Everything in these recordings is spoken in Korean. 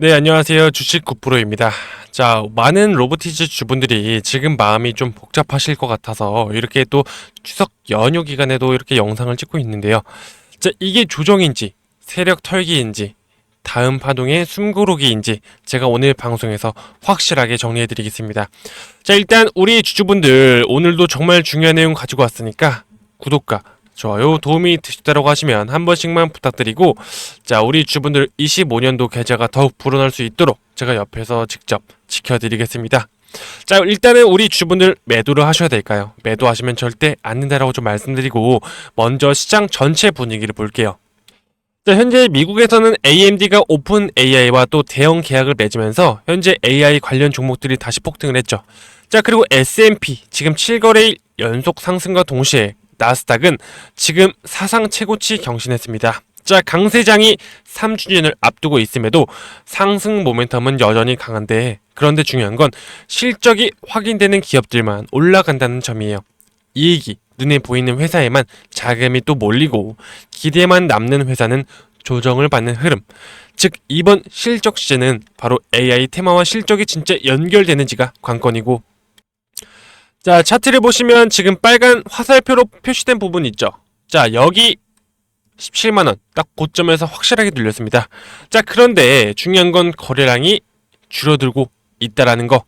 네, 안녕하세요. 주식 9%입니다. 자, 많은 로보티즈 주분들이 지금 마음이 좀 복잡하실 것 같아서 이렇게 또 추석 연휴 기간에도 이렇게 영상을 찍고 있는데요. 자, 이게 조정인지, 세력 털기인지, 다음 파동의 숨고르기인지 제가 오늘 방송에서 확실하게 정리해 드리겠습니다. 자, 일단 우리 주주분들 오늘도 정말 중요한 내용 가지고 왔으니까 구독과 좋아요 도움이 되셨다고 하시면 한 번씩만 부탁드리고 자 우리 주분들 25년도 계좌가 더욱 불어날 수 있도록 제가 옆에서 직접 지켜드리겠습니다. 자 일단은 우리 주분들 매도를 하셔야 될까요? 매도하시면 절대 안 된다라고 좀 말씀드리고 먼저 시장 전체 분위기를 볼게요. 자, 현재 미국에서는 AMD가 오픈 AI와 또 대형 계약을 맺으면서 현재 AI 관련 종목들이 다시 폭등을 했죠. 자, 그리고 S&P 지금 7거래일 연속 상승과 동시에 나스닥은 지금 사상 최고치 경신했습니다. 자, 강세장이 3주년을 앞두고 있음에도 상승 모멘텀은 여전히 강한데 그런데 중요한 건 실적이 확인되는 기업들만 올라간다는 점이에요. 이익이 눈에 보이는 회사에만 자금이 또 몰리고 기대만 남는 회사는 조정을 받는 흐름. 즉 이번 실적 시즌은 바로 AI 테마와 실적이 진짜 연결되는지가 관건이고 자, 차트를 보시면 지금 빨간 화살표로 표시된 부분 있죠. 자, 여기 17만원 딱 고점에서 확실하게 눌렸습니다. 자, 그런데 중요한 건 거래량이 줄어들고 있다라는 거.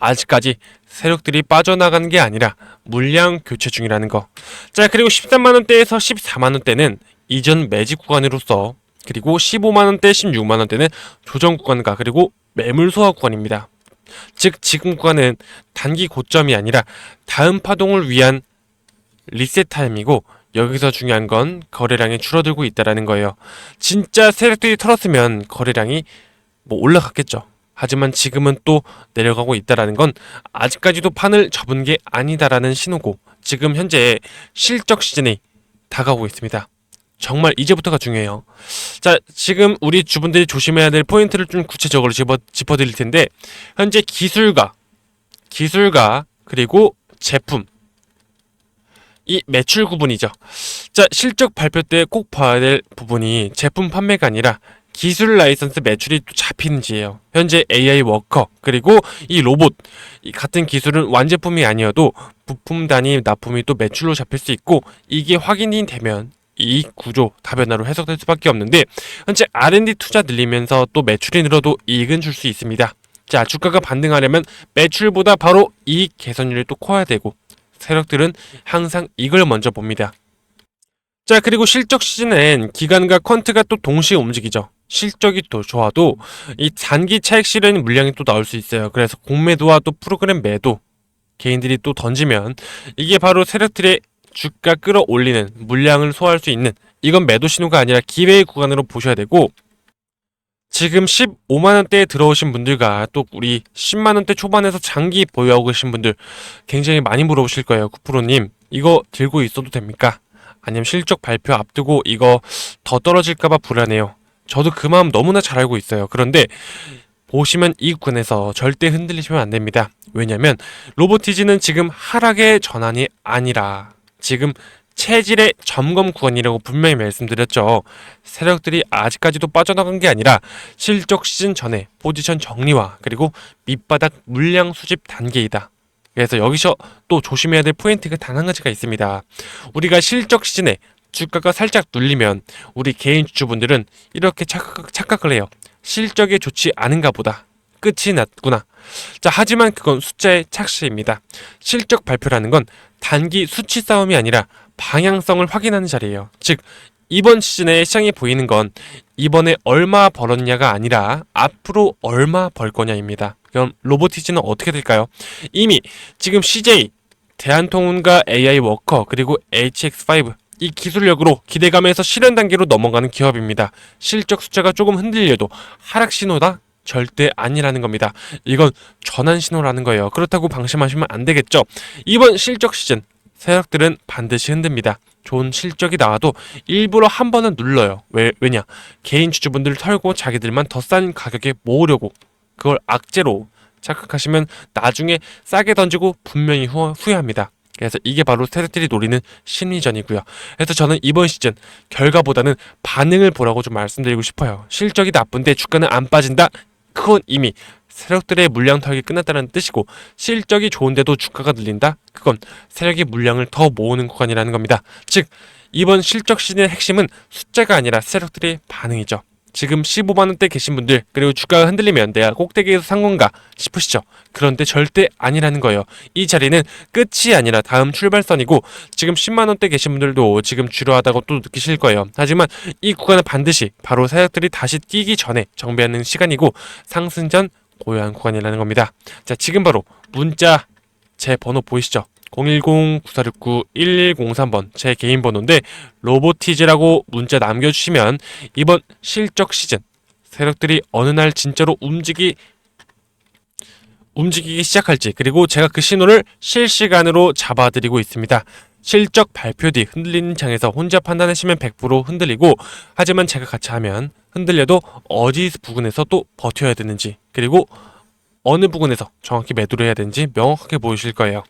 아직까지 세력들이 빠져나가는 게 아니라 물량 교체 중이라는 거. 자, 그리고 13만원대에서 14만원대는 이전 매직 구간으로서 그리고 15만원대, 16만원대는 조정 구간과 그리고 매물 소화 구간입니다. 즉 지금 구간은 단기 고점이 아니라 다음 파동을 위한 리셋 타임이고 여기서 중요한 건 거래량이 줄어들고 있다라는 거예요. 진짜 세력들이 털었으면 거래량이 뭐 올라갔겠죠. 하지만 지금은 또 내려가고 있다라는 건 아직까지도 판을 접은 게 아니다라는 신호고 지금 현재 실적 시즌이 다가오고 있습니다. 정말 이제부터가 중요해요. 자, 지금 우리 주분들이 조심해야 될 포인트를 좀 구체적으로 짚어, 짚어드릴 텐데, 현재 기술가, 기술가, 그리고 제품, 이 매출 구분이죠. 자, 실적 발표 때 꼭 봐야 될 부분이 제품 판매가 아니라 기술 라이선스 매출이 또 잡히는지예요. 현재 AI 워커 그리고 이 로봇 이 같은 기술은 완제품이 아니어도 부품 단위 납품이 또 매출로 잡힐 수 있고 이게 확인이 되면 이익 구조 다변화로 해석될 수밖에 없는데 현재 R&D 투자 늘리면서 또 매출이 늘어도 이익은 줄 수 있습니다. 자 주가가 반등하려면 매출보다 바로 이익 개선율이 또 커야 되고 세력들은 항상 이걸 먼저 봅니다. 자 그리고 실적 시즌엔 기간과 퀀트가 또 동시에 움직이죠. 실적이 또 좋아도 이 단기 차익 실현 물량이 또 나올 수 있어요. 그래서 공매도와 또 프로그램 매도 개인들이 또 던지면 이게 바로 세력들의 주가 끌어올리는 물량을 소화할 수 있는 이건 매도 신호가 아니라 기회의 구간으로 보셔야 되고 지금 15만 원대에 들어오신 분들과 또 우리 10만 원대 초반에서 장기 보유하고 계신 분들 굉장히 많이 물어보실 거예요. 구프로님 이거 들고 있어도 됩니까? 아니면 실적 발표 앞두고 이거 더 떨어질까봐 불안해요. 저도 그 마음 너무나 잘 알고 있어요. 그런데 보시면 이 구간에서 절대 흔들리시면 안 됩니다. 왜냐면 로보티지는 지금 하락의 전환이 아니라 지금 체질의 점검 구간이라고 분명히 말씀드렸죠. 세력들이 아직까지도 빠져나간 게 아니라 실적 시즌 전에 포지션 정리와 그리고 밑바닥 물량 수집 단계이다. 그래서 여기서 또 조심해야 될 포인트가 단 한 가지가 있습니다. 우리가 실적 시즌에 주가가 살짝 눌리면 우리 개인 주주분들은 이렇게 착각, 착각을 해요. 실적이 좋지 않은가 보다. 끝이 났구나. 자, 하지만 그건 숫자의 착시입니다. 실적 발표라는 건 단기 수치 싸움이 아니라 방향성을 확인하는 자리예요. 즉, 이번 시즌에 시장이 보이는 건 이번에 얼마 벌었냐가 아니라 앞으로 얼마 벌 거냐입니다. 그럼 로보티지는 어떻게 될까요? 이미 지금 CJ, 대한통운과 AI 워커, 그리고 HX5 이 기술력으로 기대감에서 실현 단계로 넘어가는 기업입니다. 실적 숫자가 조금 흔들려도 하락 신호다? 절대 아니라는 겁니다. 이건 전환 신호라는 거예요. 그렇다고 방심하시면 안 되겠죠. 이번 실적 시즌 세력들은 반드시 흔듭니다. 좋은 실적이 나와도 일부러 한 번은 눌러요. 왜, 왜냐? 개인 주주분들 털고 자기들만 더 싼 가격에 모으려고 그걸 악재로 착각하시면 나중에 싸게 던지고 분명히 후, 후회합니다. 그래서 이게 바로 세력들이 노리는 심리전이고요. 그래서 저는 이번 시즌 결과보다는 반응을 보라고 좀 말씀드리고 싶어요. 실적이 나쁜데 주가는 안 빠진다? 그건 이미 세력들의 물량 털기 끝났다는 뜻이고 실적이 좋은데도 주가가 늘린다? 그건 세력이 물량을 더 모으는 구간이라는 겁니다. 즉 이번 실적 시즌의 핵심은 숫자가 아니라 세력들의 반응이죠. 지금 15만원대 계신 분들 그리고 주가가 흔들리면 내가 꼭대기에서 산 건가 싶으시죠? 그런데 절대 아니라는 거예요. 이 자리는 끝이 아니라 다음 출발선이고 지금 10만원대 계신 분들도 지금 지루하다고 또 느끼실 거예요. 하지만 이 구간은 반드시 바로 사약들이 다시 뛰기 전에 정비하는 시간이고 상승 전 고요한 구간이라는 겁니다. 자 지금 바로 문자 제 번호 보이시죠 010-9469-1103번 제 개인 번호인데 로보티즈라고 문자 남겨주시면 이번 실적 시즌 세력들이 어느 날 진짜로 움직이 움직이기 시작할지 그리고 제가 그 신호를 실시간으로 잡아드리고 있습니다. 실적 발표 뒤 흔들리는 장에서 혼자 판단하시면 100% 흔들리고 하지만 제가 같이 하면 흔들려도 어디 부분에서 또 버텨야 되는지 그리고 어느 부분에서 정확히 매도를 해야 되는지 명확하게 보이실 거예요.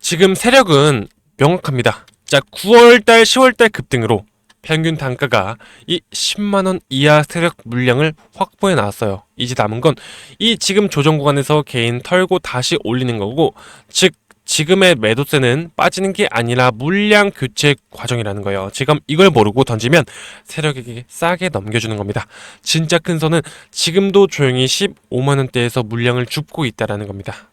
지금 세력은 명확합니다. 자, 9월달, 10월달 급등으로 평균 단가가 이 10만원 이하 세력 물량을 확보해 나왔어요. 이제 남은 건 이 지금 조정 구간에서 개인 털고 다시 올리는 거고, 즉, 지금의 매도세는 빠지는 게 아니라 물량 교체 과정이라는 거예요. 지금 이걸 모르고 던지면 세력에게 싸게 넘겨주는 겁니다. 진짜 큰 선은 지금도 조용히 15만원대에서 물량을 줍고 있다라는 겁니다.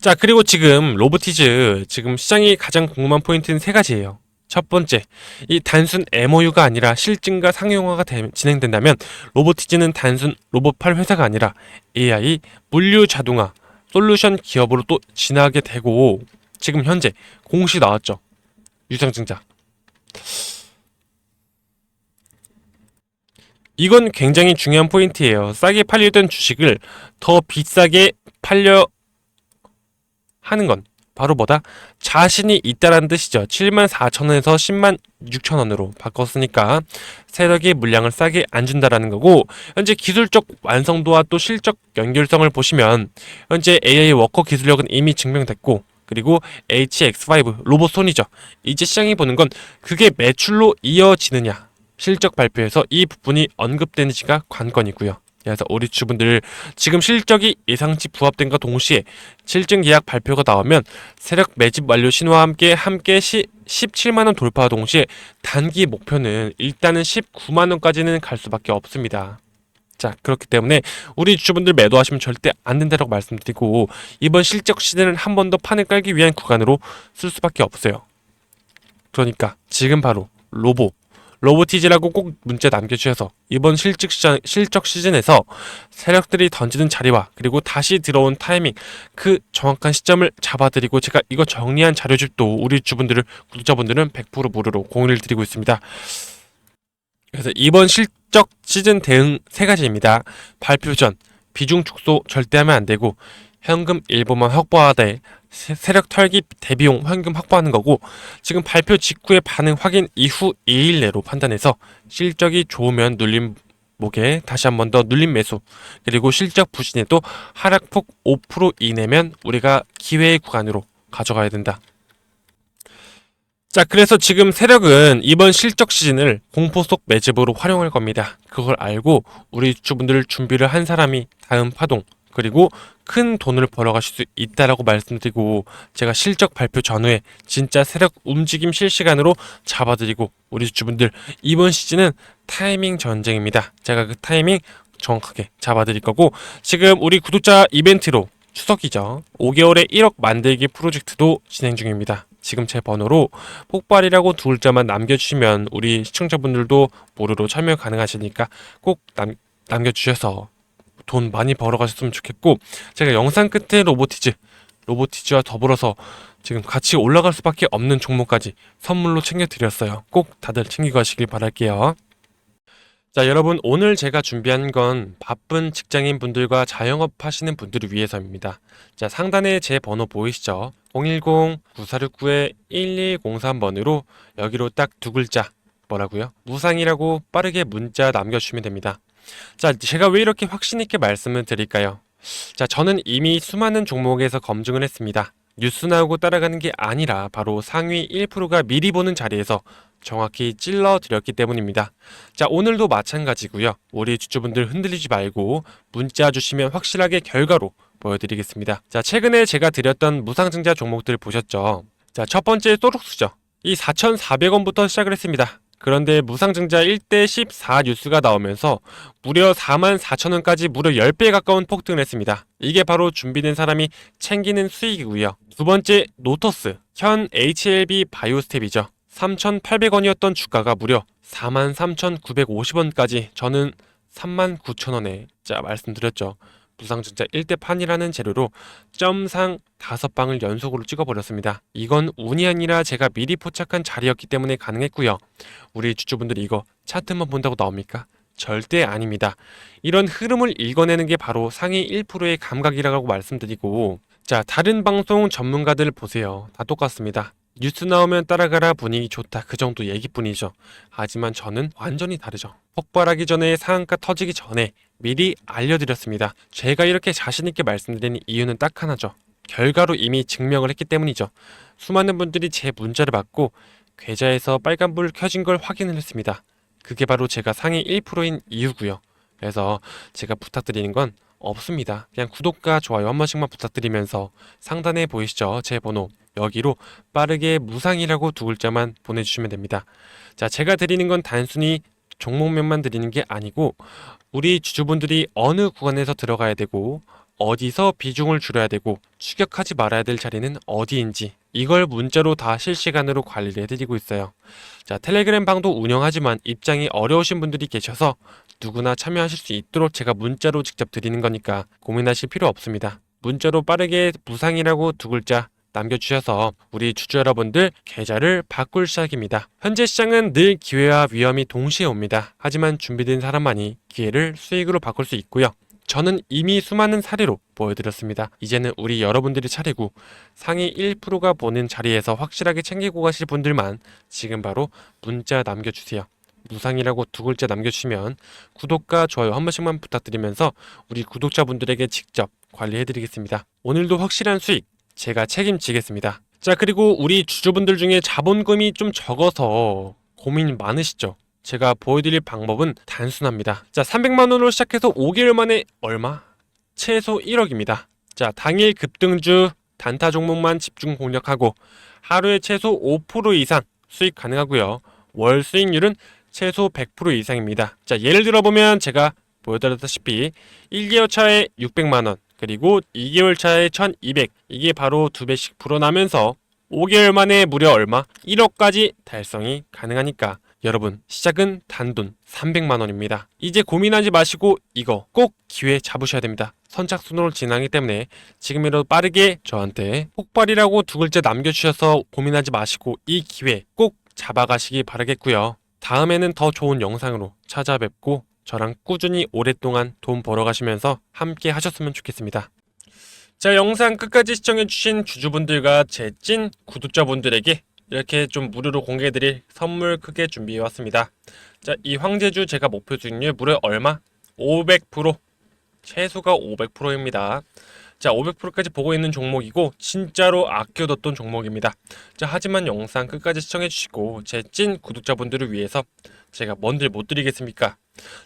자, 그리고 지금 로보티즈 지금 시장이 가장 궁금한 포인트는 세 가지예요. 첫 번째, 이 단순 MOU가 아니라 실증과 상용화가 되- 진행된다면 로보티즈는 단순 로봇팔 회사가 아니라 AI, 물류 자동화, 솔루션 기업으로 또 진화하게 되고 지금 현재 공시 나왔죠. 유상증자. 이건 굉장히 중요한 포인트예요. 싸게 팔리던 주식을 더 비싸게 팔려 하는 건 바로 뭐다? 자신이 있다라는 뜻이죠. 7만 4천 원에서 10만 6천 원으로 바꿨으니까 세력이 물량을 싸게 안 준다라는 거고 현재 기술적 완성도와 또 실적 연결성을 보시면 현재 AI 워커 기술력은 이미 증명됐고 그리고 HX5 로봇 손이죠. 이제 시장이 보는 건 그게 매출로 이어지느냐 실적 발표에서 이 부분이 언급되는지가 관건이고요. 그래서 우리 주분들 지금 실적이 예상치 부합된과 동시에 실증 계약 발표가 나오면 세력 매집 완료 신호와 함께 함께 시, 17만 원 돌파와 동시에 단기 목표는 일단은 19만 원까지는 갈 수밖에 없습니다. 자 그렇기 때문에 우리 주분들 매도하시면 절대 안 된다고 말씀드리고 이번 실적 시즌은 한번 더 판을 깔기 위한 구간으로 쓸 수밖에 없어요. 그러니까 지금 바로 로보 로보티즈라고 꼭 문자 남겨주셔서 이번 실적 시장, 실적 시즌에서 세력들이 던지는 자리와 그리고 다시 들어온 타이밍 그 정확한 시점을 잡아드리고 제가 이거 정리한 자료집도 우리 주분들을 구독자분들은 100% 무료로 공유를 드리고 있습니다. 그래서 이번 실적 시즌 대응 세 가지입니다. 발표 전 비중 축소 절대 하면 안 되고 현금 일부만 확보하되 세- 세력 털기 대비용 현금 확보하는 거고 지금 발표 직후의 반응 확인 이후 2일 내로 판단해서 실적이 좋으면 눌림 목에 다시 한 번 더 눌림 매수 그리고 실적 부진에도 하락폭 5% 이내면 우리가 기회의 구간으로 가져가야 된다. 자, 그래서 지금 세력은 이번 실적 시즌을 공포 속 매집으로 활용할 겁니다. 그걸 알고 우리 주분들 준비를 한 사람이 다음 파동 그리고 큰 돈을 벌어가실 수 있다라고 말씀드리고 제가 실적 발표 전후에 진짜 세력 움직임 실시간으로 잡아드리고 우리 주분들 이번 시즌은 타이밍 전쟁입니다. 제가 그 타이밍 정확하게 잡아드릴 거고 지금 우리 구독자 이벤트로 추석이죠. 5개월에 1억 만들기 프로젝트도 진행 중입니다. 지금 제 번호로 폭발이라고 두 글자만 남겨주시면 우리 시청자분들도 무료로 참여 가능하시니까 꼭 남, 남겨주셔서 돈 많이 벌어가셨으면 좋겠고 제가 영상 끝에 로보티즈 로보티즈와 더불어서 지금 같이 올라갈 수밖에 없는 종목까지 선물로 챙겨드렸어요. 꼭 다들 챙기고 가시길 바랄게요. 자, 여러분 오늘 제가 준비한 건 바쁜 직장인 분들과 자영업 하시는 분들을 위해서입니다. 자, 상단에 제 번호 보이시죠? 010-9469-1103번으로 여기로 딱 두 글자 뭐라고요? 무상이라고 빠르게 문자 남겨주시면 됩니다. 자, 제가 왜 이렇게 확신 있게 말씀을 드릴까요? 자, 저는 이미 수많은 종목에서 검증을 했습니다. 뉴스 나오고 따라가는 게 아니라 바로 상위 1%가 미리 보는 자리에서 정확히 찔러 드렸기 때문입니다. 자, 오늘도 마찬가지고요. 우리 주주분들 흔들리지 말고 문자 주시면 확실하게 결과로 보여드리겠습니다. 자, 최근에 제가 드렸던 무상증자 종목들 보셨죠? 자, 첫 번째 소록수죠. 이 4,400원부터 시작을 했습니다. 그런데 무상증자 1대 14 뉴스가 나오면서 무려 4만 4천 원까지 무려 10배 가까운 폭등을 했습니다. 이게 바로 준비된 사람이 챙기는 수익이고요. 두 번째 노터스, 현 HLB 바이오스텝이죠. 3,800원이었던 주가가 무려 43,950원까지 저는 39,000원에 자 말씀드렸죠. 무상증자 1대 판이라는 재료로 점상 5방을 연속으로 찍어버렸습니다. 이건 운이 아니라 제가 미리 포착한 자리였기 때문에 가능했고요. 우리 주주분들이 이거 차트만 본다고 나옵니까? 절대 아닙니다. 이런 흐름을 읽어내는 게 바로 상위 1%의 감각이라고 말씀드리고 자 다른 방송 전문가들 보세요. 다 똑같습니다. 뉴스 나오면 따라가라 분위기 좋다 그 정도 얘기뿐이죠. 하지만 저는 완전히 다르죠. 폭발하기 전에 상한가 터지기 전에 미리 알려드렸습니다. 제가 이렇게 자신있게 말씀드리는 이유는 딱 하나죠. 결과로 이미 증명을 했기 때문이죠. 수많은 분들이 제 문자를 받고 계좌에서 빨간불 켜진 걸 확인을 했습니다. 그게 바로 제가 상위 1%인 이유고요. 그래서 제가 부탁드리는 건 없습니다. 그냥 구독과 좋아요 한 번씩만 부탁드리면서 상단에 보이시죠? 제 번호 여기로 빠르게 무상이라고 두 글자만 보내주시면 됩니다. 자, 제가 드리는 건 단순히 종목명만 드리는 게 아니고 우리 주주분들이 어느 구간에서 들어가야 되고 어디서 비중을 줄여야 되고 추격하지 말아야 될 자리는 어디인지 이걸 문자로 다 실시간으로 관리를 해드리고 있어요. 자, 텔레그램 방도 운영하지만 입장이 어려우신 분들이 계셔서 누구나 참여하실 수 있도록 제가 문자로 직접 드리는 거니까 고민하실 필요 없습니다. 문자로 빠르게 무상이라고 두 글자 남겨주셔서 우리 주주 여러분들 계좌를 바꿀 시작입니다. 현재 시장은 늘 기회와 위험이 동시에 옵니다. 하지만 준비된 사람만이 기회를 수익으로 바꿀 수 있고요. 저는 이미 수많은 사례로 보여드렸습니다. 이제는 우리 여러분들이 차례고 상위 1%가 보는 자리에서 확실하게 챙기고 가실 분들만 지금 바로 문자 남겨주세요. 무상이라고 두 글자 남겨주시면 구독과 좋아요 한 번씩만 부탁드리면서 우리 구독자분들에게 직접 관리해드리겠습니다. 오늘도 확실한 수익 제가 책임지겠습니다. 자, 그리고 우리 주주분들 중에 자본금이 좀 적어서 고민 많으시죠? 제가 보여드릴 방법은 단순합니다. 자, 300만 원으로 시작해서 5개월 만에 얼마? 최소 1억입니다. 자, 당일 급등주 단타 종목만 집중 공략하고 하루에 최소 5% 이상 수익 가능하고요. 월 수익률은 최소 100% 이상입니다. 자, 예를 들어 보면 제가 보여드렸다시피 1개월 차에 600만 원, 그리고 2개월 차에 1200 이게 바로 두 배씩 불어나면서 5개월 만에 무려 얼마? 1억까지 달성이 가능하니까 여러분 시작은 단돈 300만 원입니다. 이제 고민하지 마시고 이거 꼭 기회 잡으셔야 됩니다. 선착순으로 진행하기 때문에 지금이라도 빠르게 저한테 폭발이라고 두 글자 남겨주셔서 고민하지 마시고 이 기회 꼭 잡아가시기 바라겠고요. 다음에는 더 좋은 영상으로 찾아뵙고 저랑 꾸준히 오랫동안 돈 벌어가시면서 함께 하셨으면 좋겠습니다. 자, 영상 끝까지 시청해주신 주주분들과 제 찐 구독자분들에게 이렇게 좀 무료로 공개해드릴 선물 크게 준비해왔습니다. 자, 이 황제주 제가 목표 수익률 무려 얼마? 500% 최소가 500%입니다. 자, 500%까지 보고 있는 종목이고 진짜로 아껴뒀던 종목입니다. 자, 하지만 영상 끝까지 시청해주시고 제 찐 구독자분들을 위해서 제가 뭔들 못 드리겠습니까?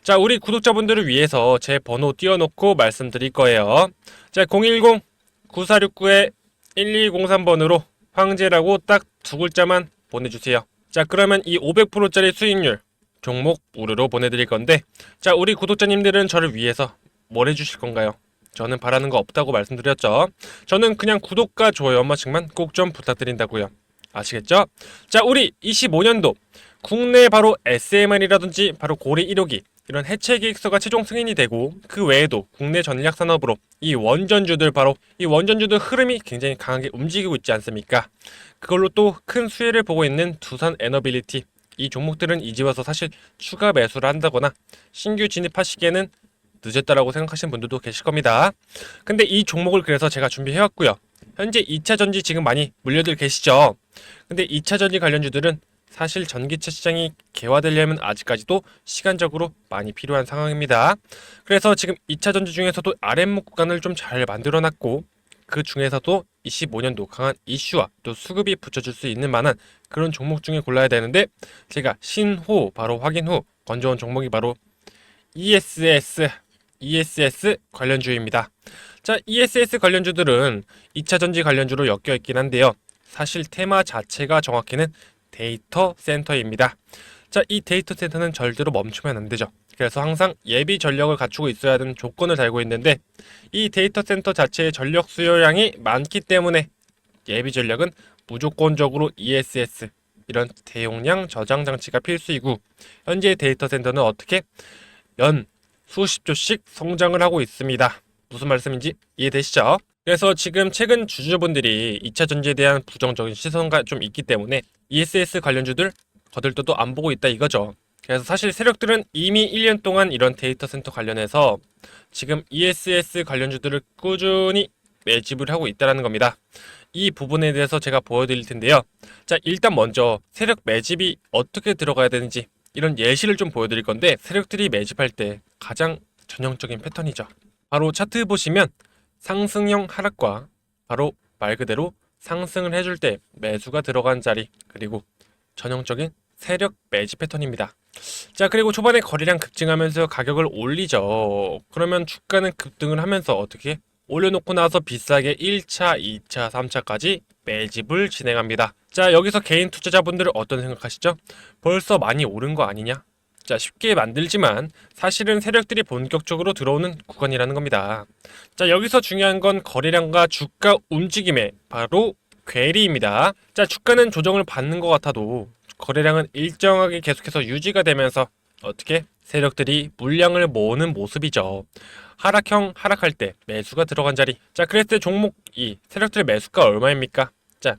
자, 우리 구독자분들을 위해서 제 번호 띄워놓고 말씀드릴 거예요. 자, 010-9469-1203번으로 황제라고 딱 두 글자만 보내주세요. 자, 그러면 이 500%짜리 수익률 종목 무료로 보내드릴 건데, 자, 우리 구독자님들은 저를 위해서 뭘 해주실 건가요? 저는 바라는 거 없다고 말씀드렸죠. 저는 그냥 구독과 좋아요 한 번씩만 꼭 좀 부탁드린다고요. 아시겠죠? 자, 우리 25년도 국내 바로 SMR이라든지 바로 고리 1호기 이런 해체 계획서가 최종 승인이 되고 그 외에도 국내 전략 산업으로 이 원전주들 바로 이 원전주들 흐름이 굉장히 강하게 움직이고 있지 않습니까? 그걸로 또 큰 수혜를 보고 있는 두산 에너빌리티 이 종목들은 이제 와서 사실 추가 매수를 한다거나 신규 진입하시기에는 늦었다라고 생각하시는 분들도 계실 겁니다. 근데 이 종목을 그래서 제가 준비해왔고요. 현재 2차 전지 지금 많이 물려들 계시죠? 근데 2차 전지 관련주들은 사실 전기차 시장이 개화되려면 아직까지도 시간적으로 많이 필요한 상황입니다. 그래서 지금 2차 전지 중에서도 아랫목 구간을 좀 잘 만들어 놨고 그 중에서도 25년도 강한 이슈와 또 수급이 붙여줄 수 있는 만한 그런 종목 중에 골라야 되는데 제가 신호 바로 확인 후 건져온 종목이 바로 ESS ESS 관련주입니다. 자, ESS 관련주들은 2차 전지 관련주로 엮여 있긴 한데요. 사실 테마 자체가 정확히는 데이터 센터입니다. 자, 이 데이터 센터는 절대로 멈추면 안 되죠. 그래서 항상 예비 전력을 갖추고 있어야 하는 조건을 달고 있는데 이 데이터 센터 자체의 전력 수요량이 많기 때문에 예비 전력은 무조건적으로 ESS 이런 대용량 저장 장치가 필수이고 현재 데이터 센터는 어떻게 연 수십 조씩 성장을 하고 있습니다. 무슨 말씀인지 이해되시죠? 그래서 지금 최근 주주분들이 2차 전지에 대한 부정적인 시선가 좀 있기 때문에 ESS 관련주들 거들떠도 안 보고 있다 이거죠. 그래서 사실 세력들은 이미 1년 동안 이런 데이터 센터 관련해서 지금 ESS 관련주들을 꾸준히 매집을 하고 있다는 겁니다. 이 부분에 대해서 제가 보여드릴 텐데요. 자, 일단 먼저 세력 매집이 어떻게 들어가야 되는지 이런 예시를 좀 보여드릴 건데 세력들이 매집할 때 가장 전형적인 패턴이죠. 바로 차트 보시면 상승형 하락과 바로 말 그대로 상승을 해줄 때 매수가 들어간 자리 그리고 전형적인 세력 매집 패턴입니다. 자 그리고 초반에 거래량 급증하면서 가격을 올리죠. 그러면 주가는 급등을 하면서 어떻게 올려놓고 나서 비싸게 1차, 2차, 3차까지 매집을 진행합니다. 자 여기서 개인 투자자분들은 어떤 생각하시죠? 벌써 많이 오른 거 아니냐? 자 쉽게 만들지만 사실은 세력들이 본격적으로 들어오는 구간이라는 겁니다. 자 여기서 중요한 건 거래량과 주가 움직임의 바로 괴리입니다. 자 주가는 조정을 받는 것 같아도 거래량은 일정하게 계속해서 유지가 되면서 어떻게 세력들이 물량을 모으는 모습이죠. 하락형 하락할 때 매수가 들어간 자리. 자 그랬을 때 종목 이 세력들의 매수가 얼마입니까? 자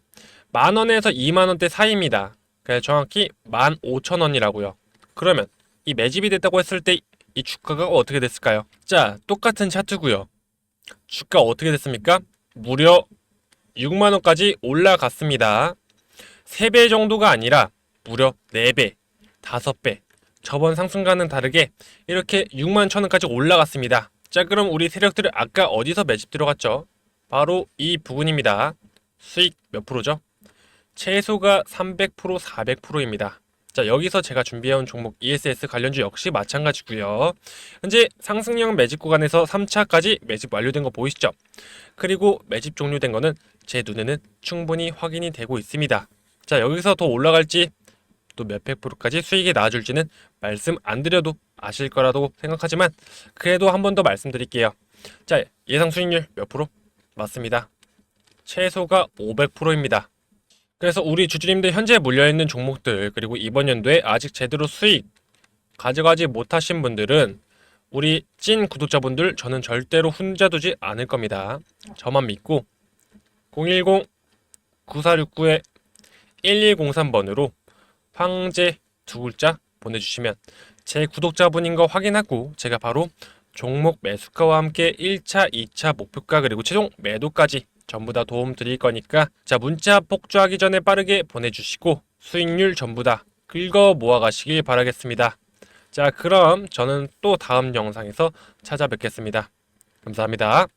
만 원에서 2만 원대 사이입니다. 정확히 15,000원이라고요. 그러면 이 매집이 됐다고 했을 때 이 주가가 어떻게 됐을까요? 자, 똑같은 차트고요. 주가 어떻게 됐습니까? 무려 6만 원까지 올라갔습니다. 3배 정도가 아니라 무려 4배, 5배. 저번 상승과는 다르게 이렇게 6만 천 원까지 올라갔습니다. 자, 그럼 우리 세력들은 아까 어디서 매집 들어갔죠? 바로 이 부분입니다. 수익 몇 프로죠? 최소가 300%, 400%입니다. 자, 여기서 제가 준비해온 종목 ESS 관련주 역시 마찬가지고요. 현재 상승형 매집 구간에서 3차까지 매집 완료된 거 보이시죠? 그리고 매집 종료된 거는 제 눈에는 충분히 확인이 되고 있습니다. 자, 여기서 더 올라갈지 또 몇백 프로까지 수익이 나와줄지는 말씀 안 드려도 아실 거라도 생각하지만 그래도 한 번 더 말씀드릴게요. 자, 예상 수익률 몇 프로? 맞습니다. 최소가 500%입니다. 그래서 우리 주주님들 현재 물려있는 종목들 그리고 이번 연도에 아직 제대로 수익 가져가지 못하신 분들은 우리 찐 구독자분들 저는 절대로 혼자 두지 않을 겁니다. 저만 믿고 010-9469-1103번으로 황제 두 글자 보내주시면 제 구독자분인 거 확인하고 제가 바로 종목 매수가와 함께 1차, 2차 목표가 그리고 최종 매도까지 전부 다 도움 드릴 거니까 자 문자 폭주하기 전에 빠르게 보내주시고 수익률 전부 다 긁어 모아가시길 바라겠습니다. 자 그럼 저는 또 다음 영상에서 찾아뵙겠습니다. 감사합니다.